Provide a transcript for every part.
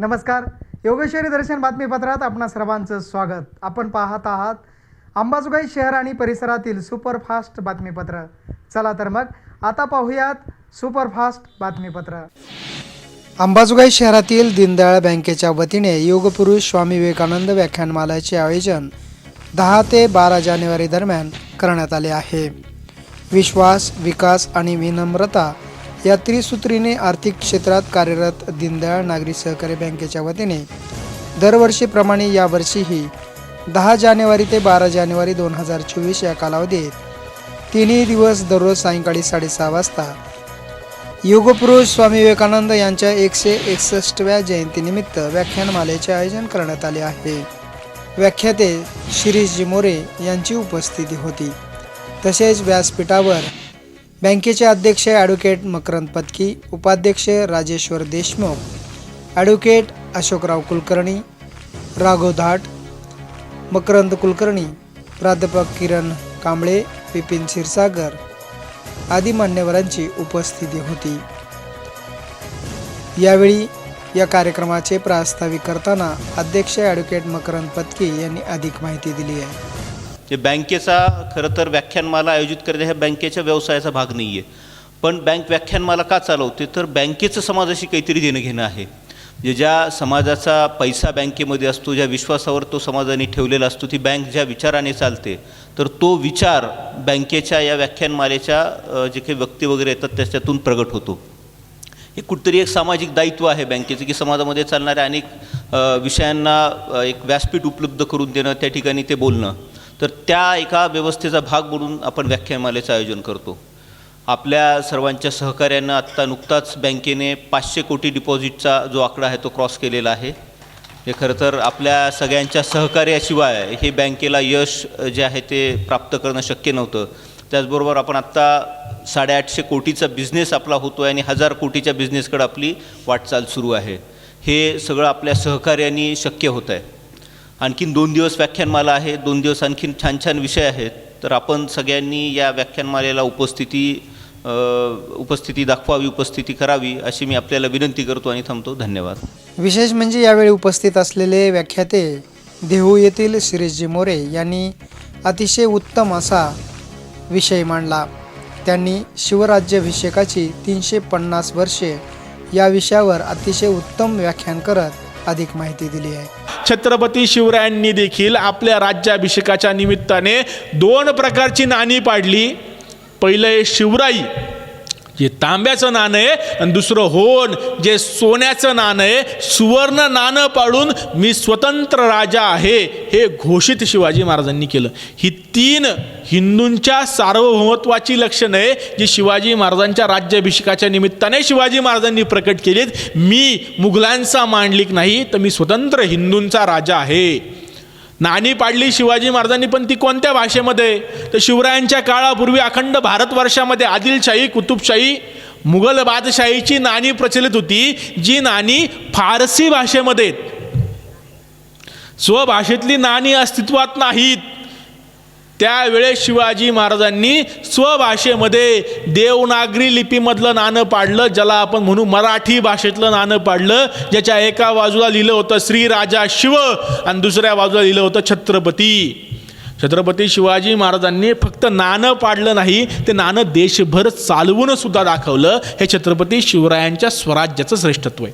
नमस्कार. योगेश्वरी दर्शन बातमीपत्रात आपणा सर्वांचं स्वागत. आपण पाहत आहात अंबाजोगाई शहर आणि परिसरातील सुपरफास्ट बातमीपत्र. चला तर मग आता पाहूयात सुपरफास्ट बातमीपत्र. अंबाजोगाई शहरातील दीनदयाळ बँकेच्या वतीने योगपुरुष स्वामी विवेकानंद व्याख्यानमालाचे आयोजन दहा ते बारा जानेवारी दरम्यान करण्यात आले आहे. विश्वास विकास आणि विनम्रता या त्रिसूत्रीने आर्थिक क्षेत्रात कार्यरत दीनदयाळ नागरी सहकारी बँकेच्या वतीने दरवर्षीप्रमाणे यावर्षीही दहा जानेवारी ते बारा जानेवारी दोन हजार चोवीस या कालावधीत तिन्ही दिवस दररोज सायंकाळी साडेसहा वाजता योगपुरुष स्वामी विवेकानंद यांच्या एकशे एकसष्टव्या जयंतीनिमित्त व्याख्यानमालेचे आयोजन करण्यात आले आहे. व्याख्याते शिरीषजी मोरे यांची उपस्थिती होती. तसेच व्यासपीठावर बँकेचे अध्यक्ष ॲडव्होकेट मकरंद पत्की उपाध्यक्ष राजेश्वर देशमुख ॲडव्होकेट अशोकराव कुलकर्णी राघव धाट मकरंद कुलकर्णी प्राध्यापक किरण कांबळे विपिन क्षीरसागर आदी मान्यवरांची उपस्थिती होती. यावेळी या कार्यक्रमाचे प्रास्ताविक करताना अध्यक्ष ॲडव्होकेट मकरंद पत्की यांनी अधिक माहिती दिली आहे. जे बँकेचा खरं तर व्याख्यानमाला आयोजित करणे हा बँकेच्या व्यवसायाचा भाग नाही आहे पण बँक व्याख्यानमाला का चालवते? तर बँकेचं समाजाशी काहीतरी देणं घेणं आहे. जे ज्या समाजाचा पैसा बँकेमध्ये असतो ज्या विश्वासावर तो समाजाने ठेवलेला असतो ती बँक ज्या विचाराने चालते तर तो विचार बँकेच्या या व्याख्यानमालेच्या जे काही व्यक्ती वगैरे येतात त्याच्यातून प्रगट होतो. हे कुठतरी एक सामाजिक दायित्व आहे बँकेचं की समाजामध्ये चालणाऱ्या अनेक विषयांना एक व्यासपीठ उपलब्ध करून देणं त्या ठिकाणी ते बोलणं. तर त्या एका व्यवस्थेचा भाग म्हणून आपण व्याख्यानमालेचं आयोजन करतो. आपल्या सर्वांच्या सहकार्यानं आत्ता नुकताच बँकेने पाचशे कोटी डिपॉझिटचा जो आकडा आहे तो क्रॉस केलेला आहे. हे खरं तर आपल्या सगळ्यांच्या सहकार्याशिवाय हे बँकेला यश जे आहे ते प्राप्त करणं शक्य नव्हतं. त्याचबरोबर आपण आत्ता साडेआठशे कोटीचा बिझनेस आपला होतो आहे आणि हजार कोटीच्या बिझनेसकडे आपली वाटचाल सुरू आहे. हे सगळं आपल्या सहकार्याने शक्य होतं आहे आणखीन दोन दिवस व्याख्यानमाला आहे. दोन दिवस आणखीन छान छान विषय आहेत. तर आपण सगळ्यांनी या व्याख्यानमालेला उपस्थिती उपस्थिती दाखवावी उपस्थिती करावी अशी मी आपल्याला विनंती करतो आणि थांबतो. धन्यवाद. विशेष म्हणजे यावेळी उपस्थित असलेले व्याख्याते देहू येथील शिरीषजी मोरे यांनी अतिशय उत्तम असा विषय मांडला. त्यांनी शिवराज्याभिषेकाची तीनशे पन्नास वर्षे या विषयावर अतिशय उत्तम व्याख्यान करत अधिक माहिती दिली आहे. छत्रपती शिवरायांनी देखील आपल्या राज्याभिषेकाच्या निमित्ताने दोन प्रकारची नाणी पाडली. पहिलं आहे शिवराई जे तांब्याचं नाणं आहे आणि दुसरं होन जे सोन्याचं नाणं आहे सुवर्ण नाणं पाडून मी स्वतंत्र राजा आहे हे घोषित शिवाजी महाराजांनी केलं. ही तीन हिंदूंच्या सार्वभौमत्वाची लक्षणं आहे जी शिवाजी महाराजांच्या राज्याभिषेकाच्या निमित्ताने शिवाजी महाराजांनी प्रकट केलीत. मी मुघलांचा मांडलिक नाही तर मी स्वतंत्र हिंदूंचा राजा आहे. नाणी पाडली शिवाजी महाराजांनी पण ती कोणत्या भाषेमध्ये तर शिवरायांच्या काळापूर्वी अखंड भारतवर्षामध्ये आदिलशाही कुतुबशाही मुघल बादशाहीची नाणी प्रचलित होती जी नाणी फारसी भाषेमध्ये आहेत. स्वभाषेतली नाणी अस्तित्वात नाहीत त्यावेळेस शिवाजी महाराजांनी स्वभाषेमध्ये देवनागरी लिपीमधलं नाणं पाडलं ज्याला आपण म्हणू मराठी भाषेतलं नाणं पाडलं ज्याच्या एका बाजूला लिहिलं होतं श्री राजा शिव आणि दुसऱ्या बाजूला लिहिलं होतं छत्रपती. छत्रपती शिवाजी महाराजांनी फक्त नाणं पाडलं नाही ते नाणं देशभर चालवून सुद्धा दाखवलं. हे छत्रपती शिवरायांच्या स्वराज्याचं श्रेष्ठत्व आहे.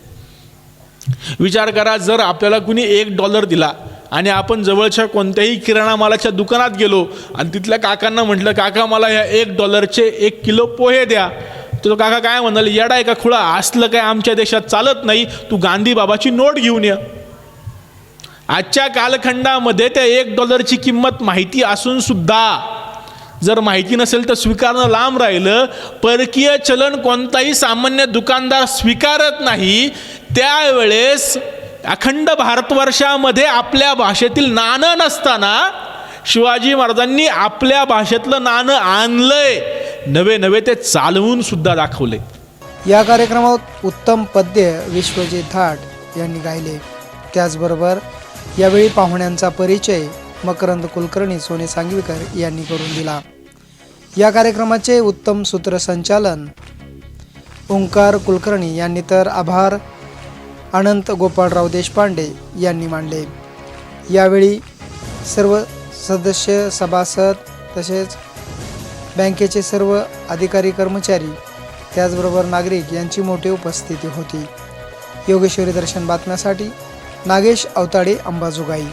विचार करा जर आपल्याला कुणी एक डॉलर दिला आणि आपण जवळच्या कोणत्याही किराणा मालाच्या दुकानात गेलो आणि तिथल्या काकांना म्हटलं काका मला ह्या एक डॉलरचे एक किलो पोहे द्या. तर तो काका काय म्हणाल येडा आहे का खुळा? असलं काय आमच्या देशात चालत नाही. तू गांधी बाबाची नोट घेऊन ये. आजच्या कालखंडामध्ये त्या एक डॉलरची किंमत माहिती असून सुद्धा जर माहिती नसेल तर स्वीकारणं लांब राहिलं. परकीय चलन कोणताही सामान्य दुकानदार स्वीकारत नाही. त्यावेळेस अखंड भारतवर्षामध्ये आपल्या भाषेतील नाणं नसताना शिवाजी महाराजांनी आपल्या भाषेतलं नाणं आणलंय. नवे नवे ते चालवून सुद्धा दाखवले. या कार्यक्रमात उत्तम पद्य विश्वजित धाट यांनी गायले. त्याचबरोबर यावेळी पाहुण्यांचा परिचय मकरंद कुलकर्णी सोने सांगवीकर यांनी करून दिला. या कार्यक्रमाचे उत्तम सूत्रसंचालन ओंकार कुलकर्णी यांनी तर आभार अनंत गोपाळराव देशपांडे यांनी मांडले. यावेळी सर्व सदस्य सभासद तसेच बँकेचे सर्व अधिकारी कर्मचारी त्याचबरोबर नागरिक यांची मोठी उपस्थिती होती. योगेश्वरी दर्शन बातम्यासाठी नागेश अवताडे अंबाजोगाई.